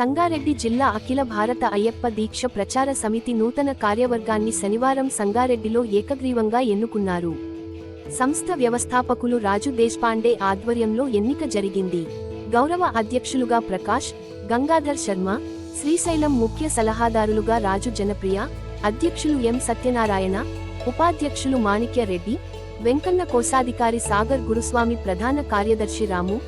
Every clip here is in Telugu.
సంగారెడ్డి జిల్లా అఖిల భారత అయ్యప్ప దీక్ష ప్రచార సమితి నూతన కార్యవర్గాన్ని శనివారం సంగారెడ్డిలో ఏకగ్రీవంగా ఎన్నుకున్నారు. సంస్థ వ్యవస్థాపకులు రాజు దేశ్పాండే ఆధ్వర్యంలో ఎన్నిక జరిగింది. గౌరవ అధ్యక్షులుగా ప్రకాష్ గంగాధర్ శర్మ శ్రీశైలం ముఖ్య సలహాదారులుగా రాజు జనప్రియ అధ్యక్షులు ఎం సత్యనారాయణ ఉపాధ్యక్షులు మాణిక్యరెడ్డి వెంకన్న కోశాధికారి సాగర్ గురుస్వామి ప్రధాన కార్యదర్శి రాము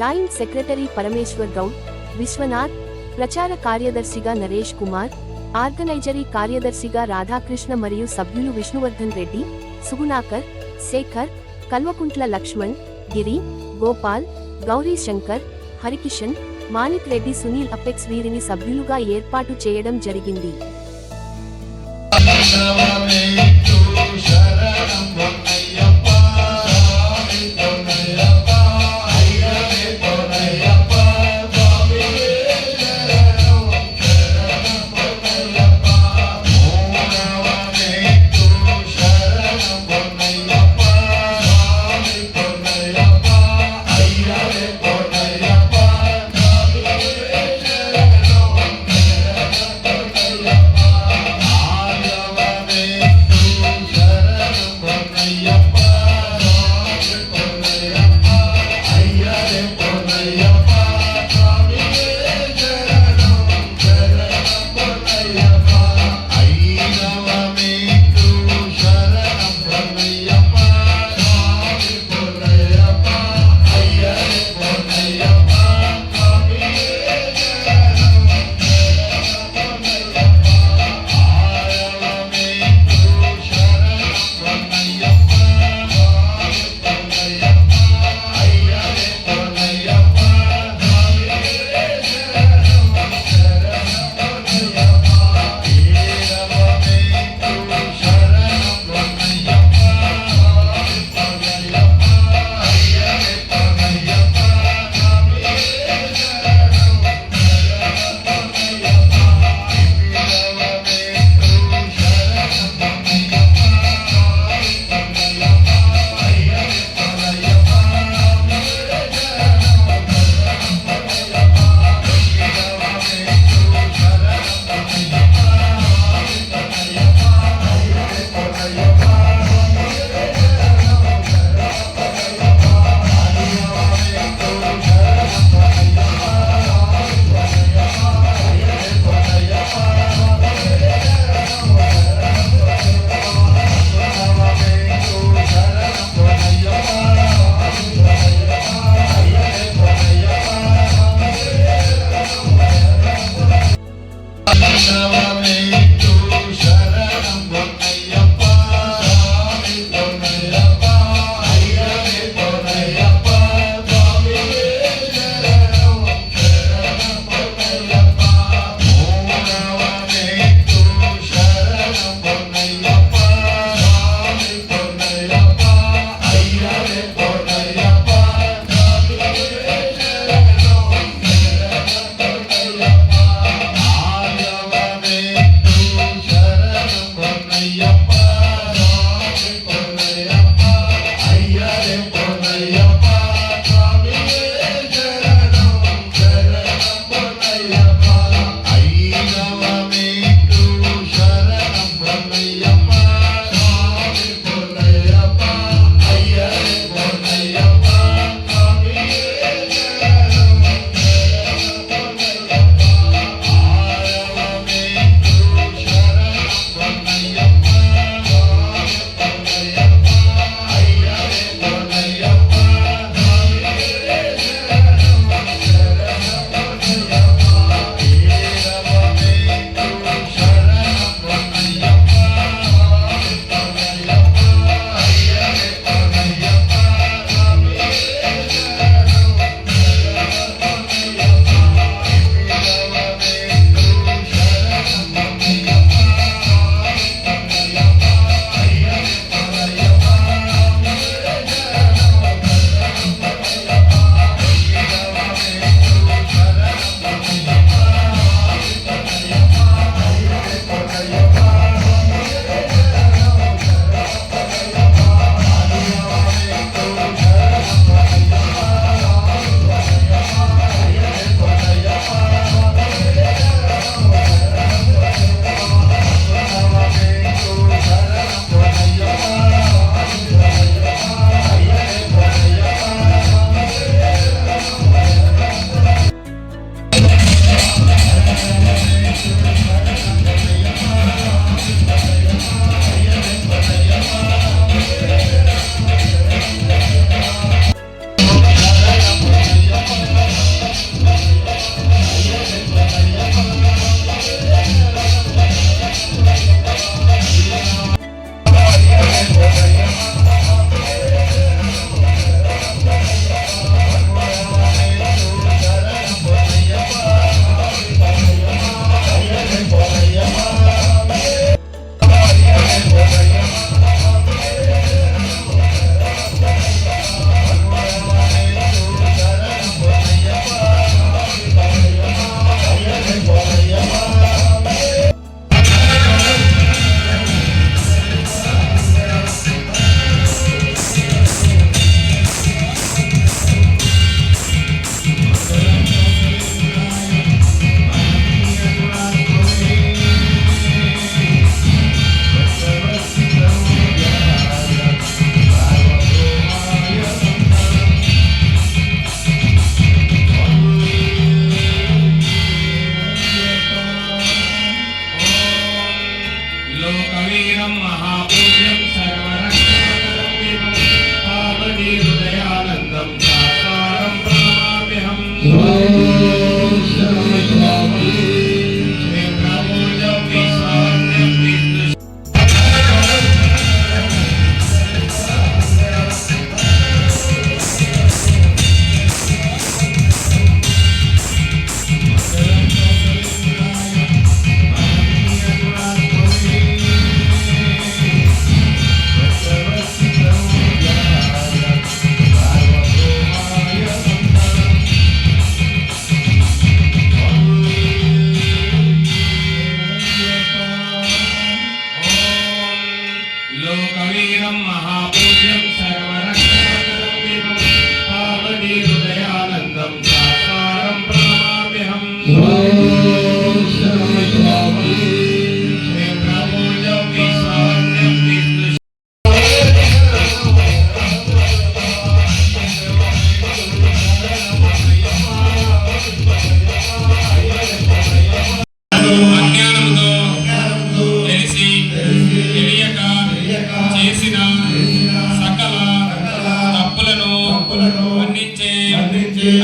జాయింట్ సెక్రటరీ పరమేశ్వర్ గౌడ్ విశ్వనాథ్ ప్రచార కార్యదర్శిగా నరేష్ కుమార్ ఆర్గనైజరీ కార్యదర్శిగా రాధాకృష్ణ మరియు సభ్యులు విష్ణువర్ధన్ రెడ్డి సుగుణాకర్ శేఖర్ కల్వకుంట్ల లక్ష్మణ్ గిరి గోపాల్ గౌరీ శంకర్ హరికిషన్ మాణిక్ రెడ్డి సునీల్ అపెక్స్ వీరిని సభ్యులుగా ఏర్పాటు చేయడం జరిగింది.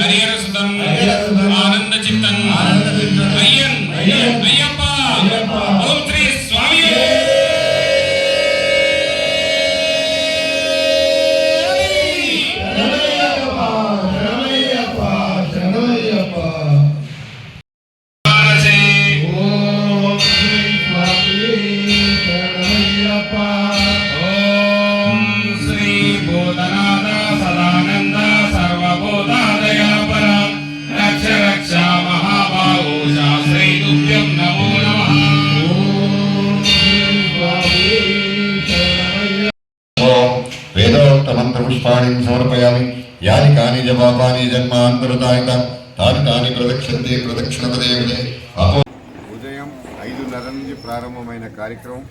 அறிய మంత్రపుష్పాణి సమర్పయామి. యాని కాని జపాపాని జన్మాంతరుతాయిత తాను తాని ప్రదక్షిణతే ప్రదక్షిణపదే ఉదయం ఐదున్నర నుంచి ప్రారంభమైన కార్యక్రమం.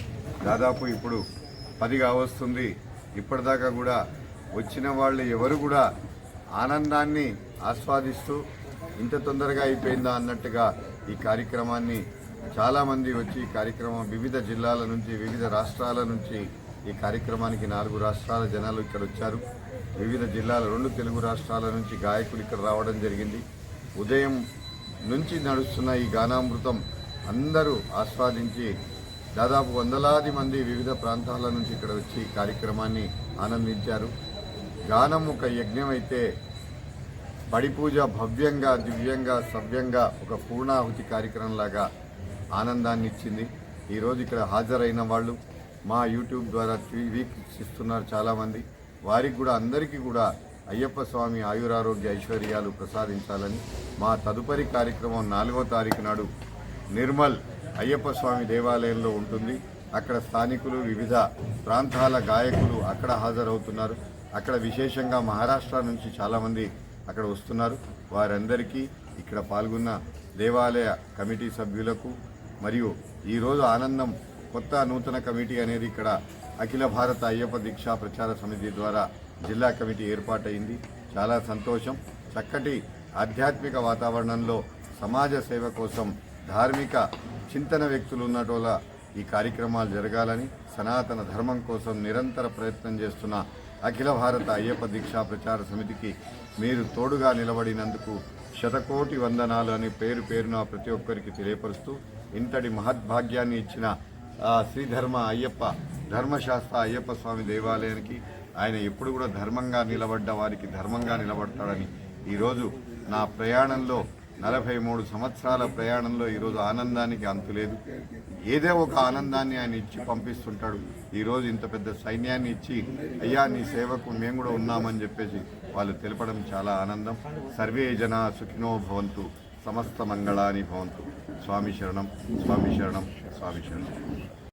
దాదాపు ఇప్పుడు పది కావస్తుంది ఇప్పటిదాకా కూడా వచ్చిన వాళ్ళు ఎవరు కూడా ఆనందాన్ని ఆస్వాదిస్తూ ఇంత తొందరగా అయిపోయిందా అన్నట్టుగా ఈ కార్యక్రమాన్ని చాలామంది వచ్చి ఈ కార్యక్రమం వివిధ జిల్లాల నుంచి వివిధ రాష్ట్రాల నుంచి ఈ కార్యక్రమానికి నాలుగు రాష్ట్రాల జనాలు ఇక్కడ వచ్చారు. వివిధ జిల్లాల రెండు తెలుగు రాష్ట్రాల నుంచి గాయకులు ఇక్కడ రావడం జరిగింది. ఉదయం నుంచి నడుస్తున్న ఈ గానామృతం అందరూ ఆస్వాదించి దాదాపు వందలాది మంది వివిధ ప్రాంతాల నుంచి ఇక్కడ వచ్చి ఈ కార్యక్రమాన్ని ఆనందించారు. గానం ఒక యజ్ఞం అయితే భవ్యంగా దివ్యంగా సవ్యంగా ఒక పూర్ణాహుతి కార్యక్రమంలాగా ఆనందాన్ని ఇచ్చింది ఈరోజు ఇక్కడ హాజరైన వాళ్ళు మా యూట్యూబ్ ద్వారా వీక్షిస్తున్నారు చాలామంది. వారికి కూడా అందరికీ కూడా అయ్యప్ప స్వామి ఆయురారోగ్య ఐశ్వర్యాలు ప్రసాదించాలని మా తదుపరి కార్యక్రమం నాలుగో తారీఖు నాడు నిర్మల్ అయ్యప్ప స్వామి దేవాలయంలో ఉంటుంది. అక్కడ స్థానికులు వివిధ ప్రాంతాల గాయకులు అక్కడ హాజరవుతున్నారు. అక్కడ విశేషంగా మహారాష్ట్ర నుంచి చాలామంది అక్కడ వస్తున్నారు. వారందరికీ ఇక్కడ పాల్గొన్న దేవాలయ కమిటీ సభ్యులకు మరియు ఈరోజు ఆనందం కొత్త నూతన కమిటీ అనేది ఇక్కడ అఖిల భారత అయ్యప్ప దీక్షా ప్రచార సమితి ద్వారా జిల్లా కమిటీ ఏర్పాటైంది. చాలా సంతోషం. చక్కటి ఆధ్యాత్మిక వాతావరణంలో సమాజ సేవ కోసం ధార్మిక చింతన వ్యక్తులు ఉన్నటోల ఈ కార్యక్రమాలు జరగాలని సనాతన ధర్మం కోసం నిరంతర ప్రయత్నం చేస్తున్న అఖిల భారత అయ్యప్ప దీక్షా ప్రచార సమితికి మీరు తోడుగా నిలబడినందుకు శతకోటి వందనాలు అని పేరు పేరున ప్రతి ఒక్కరికి తెలియపరుస్తూ ఇంతటి మహద్భాగ్యాన్ని ఇచ్చిన శ్రీధర్మ అయ్యప్ప ధర్మశాస్త్ర అయ్యప్ప స్వామి దేవాలయానికి ఆయన ఎప్పుడు కూడా ధర్మంగా నిలబడ్డ వారికి ధర్మంగా నిలబడతాడని ఈరోజు నా ప్రయాణంలో నలభై మూడు సంవత్సరాల ప్రయాణంలో ఈరోజు ఆనందానికి అంతులేదు ఏదో ఒక ఆనందాన్ని ఆయన ఇచ్చి పంపిస్తుంటాడు. ఈరోజు ఇంత పెద్ద సైన్యాన్ని ఇచ్చి అయ్యా నీ సేవకు మేము కూడా ఉన్నామని చెప్పేసి వాళ్ళు తెలపడం చాలా ఆనందం. సర్వే జన సుఖినో భవంతు. సమస్త మంగళాని భవంతు. స్వామి శరణం స్వామి శరణం స్వామి శరణం.